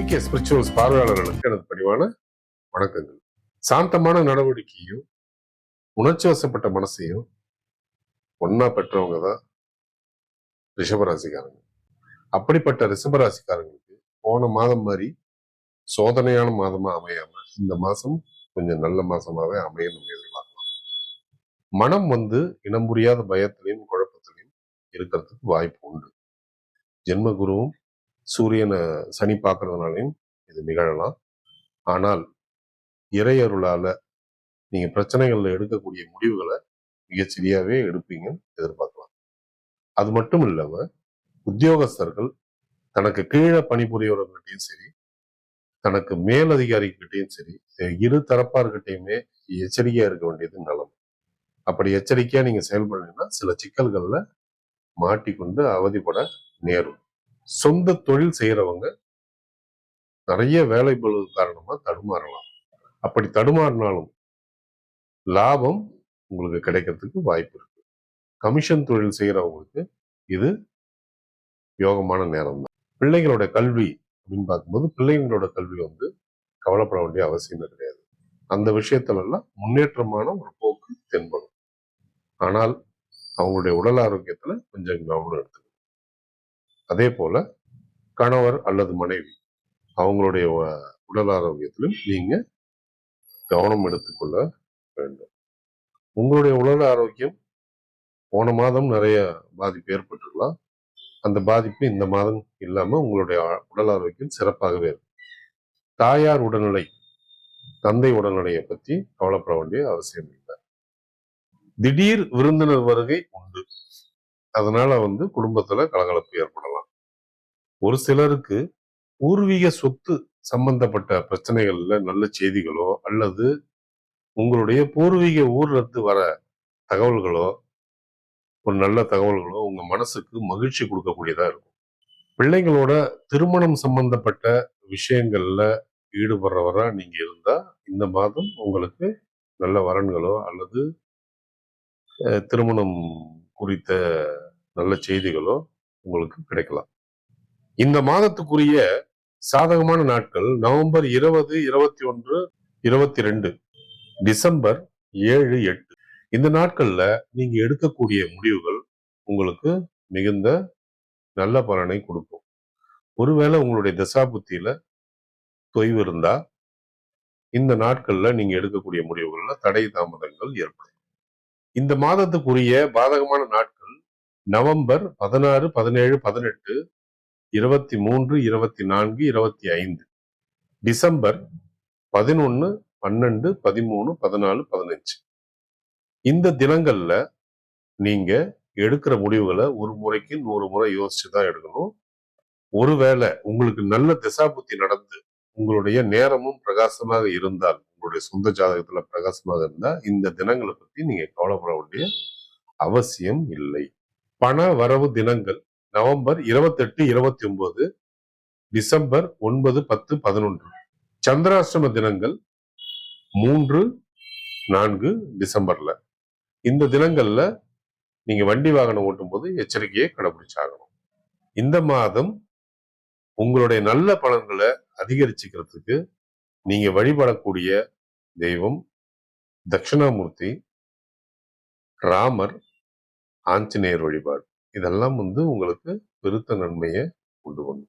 G K spirituals பார்வையாளர்களுக்கு எனது பணிவான வணக்கங்கள். சாந்தமான நடவடிக்கையும் உணர்ச்சி வசப்பட்ட மனசையும் ஒன்னா பெற்றவங்க தான் ரிஷபராசிக்காரங்க. அப்படிப்பட்ட ரிஷபராசிக்காரங்களுக்கு போன மாதம் மாதிரி சோதனையான மாதமா அமையாம இந்த மாசம் கொஞ்சம் நல்ல மாசமாவே அமைய நம்ம எதிர்பார்க்கலாம். மனம் வந்து இனம் புரியாத பயத்திலையும் குழப்பத்திலையும் இருக்கிறதுக்கு வாய்ப்பு உண்டு. ஜென்ம குருவும் சூரியனை சனி பார்க்கறதுனாலையும் இது நிகழலாம். ஆனால் இறையருளால நீங்க பிரச்சனைகள்ல எடுக்கக்கூடிய முடிவுகளை மிகச்சரியாவே எடுப்பீங்கன்னு எதிர்பார்க்கலாம். அது மட்டும் இல்லாம உத்தியோகஸ்தர்கள் தனக்கு கீழே பணிபுரியவர்கிட்டையும் சரி தனக்கு மேல் அதிகாரிகிட்டையும் சரி இரு தரப்பார்கிட்டையுமே எச்சரிக்கையா இருக்க வேண்டியது நலம். அப்படி எச்சரிக்கையா நீங்க செயல்படுறீங்கன்னா சில சிக்கல்கள்ல மாட்டிக்கொண்டு அவதிப்பட நேரும். சொந்த தொழில் செய்யறவங்க நிறைய வேலை பளு காரணமா தடுமாறலாம். அப்படி தடுமாறினாலும் லாபம் உங்களுக்கு கிடைக்கிறதுக்கு வாய்ப்பு இருக்கு. கமிஷன் தொழில் செய்யறவங்களுக்கு இது யோகமான நேரம் தான். பிள்ளைகளோட கல்வி அப்படின்னு பார்க்கும்போது பிள்ளைங்களோட கல்வி வந்து கவலைப்பட வேண்டிய அவசியமே கிடையாது. அந்த விஷயத்துல எல்லாம் முன்னேற்றமான ஒரு போக்கு தென்படும். ஆனால் அவங்களுடைய உடல் ஆரோக்கியத்துல கொஞ்சம் கவனம் எடுத்துக்கணும். அதே போல கணவர் அல்லது மனைவி அவங்களுடைய உடல் ஆரோக்கியத்திலும் நீங்க கவனம் எடுத்துக்கொள்ள வேண்டும். உங்களுடைய உடல் ஆரோக்கியம் போன மாதம் நிறைய பாதிப்பு ஏற்பட்டிருக்கலாம். அந்த பாதிப்பு இந்த மாதம் இல்லாம உங்களுடைய உடல் ஆரோக்கியம் சிறப்பாகவே இருக்கும். தாயார் உடல்நிலை தந்தை உடல்நிலையை பத்தி கவலைப்பட வேண்டிய அவசியம் இல்லை. திடீர் விருந்தினர் வருகை உண்டு. அதனால வந்து குடும்பத்துல கலகலப்பு ஏற்படும் ஒரு சிலருக்கு பூர்வீக சொத்து சம்பந்தப்பட்ட பிரச்சனைகள்ல நல்ல செய்திகளோ அல்லது உங்களுடைய பூர்வீக ஊர்ல இருந்து வர தகவல்களோ ஒரு நல்ல தகவல்களோ உங்க மனசுக்கு மகிழ்ச்சி கொடுக்கக்கூடியதா இருக்கும். பிள்ளைங்களோட திருமணம் சம்பந்தப்பட்ட விஷயங்கள்ல ஈடுபடுறவரா நீங்க இருந்தா இந்த மாதம் உங்களுக்கு நல்ல வரன்களோ அல்லது திருமணம் குறித்த நல்ல செய்திகளோ உங்களுக்கு கிடைக்கலாம். இந்த மாதத்துக்குரிய சாதகமான நாட்கள் நவம்பர் இருபது இருபத்தி ஒன்று இருபத்தி ரெண்டு டிசம்பர் ஏழு எட்டு. இந்த நாட்கள்ல நீங்க எடுக்கக்கூடிய முடிவுகள் உங்களுக்கு மிகுந்த நல்ல பலனை கொடுக்கும். ஒருவேளை உங்களுடைய தசாபுத்தியில தொய்வு இருந்தா இந்த நாட்கள்ல நீங்க எடுக்கக்கூடிய முடிவுகள்ல தடை தாமதங்கள் ஏற்படும். இந்த மாதத்துக்குரிய பாதகமான நாட்கள் நவம்பர் பதினாறு பதினேழு பதினெட்டு இருபத்தி மூன்று இருபத்தி நான்கு இருபத்தி ஐந்து. டிசம்பர் பதினொன்னு பன்னெண்டு பதிமூணு பதினாலு பதினஞ்சு. இந்த தினங்கள்ல நீங்க எடுக்கிற முடிவுகளை ஒரு முறைக்கு நூறு முறை யோசிச்சு தான் எடுக்கணும். ஒருவேளை உங்களுக்கு நல்ல திசாபுத்தி நடந்து உங்களுடைய நேரமும் பிரகாசமாக இருந்தால் உங்களுடைய சொந்த ஜாதகத்துல பிரகாசமாக இருந்தால் இந்த தினங்களை பத்தி நீங்க கவலைப்பட வேண்டிய அவசியம் இல்லை. பண வரவு தினங்கள் நவம்பர் இருபத்தெட்டு இருபத்தி ஒன்பது டிசம்பர் ஒன்பது பத்து பதினொன்று. சந்திராஷ்டம தினங்கள் மூன்று நான்கு டிசம்பர்ல. இந்த தினங்கள்ல நீங்க வண்டி வாகனம் ஓட்டும் போது எச்சரிக்கையை கடைபிடிச்சாகணும். இந்த மாதம் உங்களுடைய நல்ல பலன்களை அதிகரிச்சுக்கிறதுக்கு நீங்க வழிபடக்கூடிய தெய்வம் தட்சிணாமூர்த்தி ராமர் ஆஞ்சநேயர் வழிபாடு. இதெல்லாம் வந்து உங்களுக்கு பெருத்த நன்மையை கொண்டு வரும்.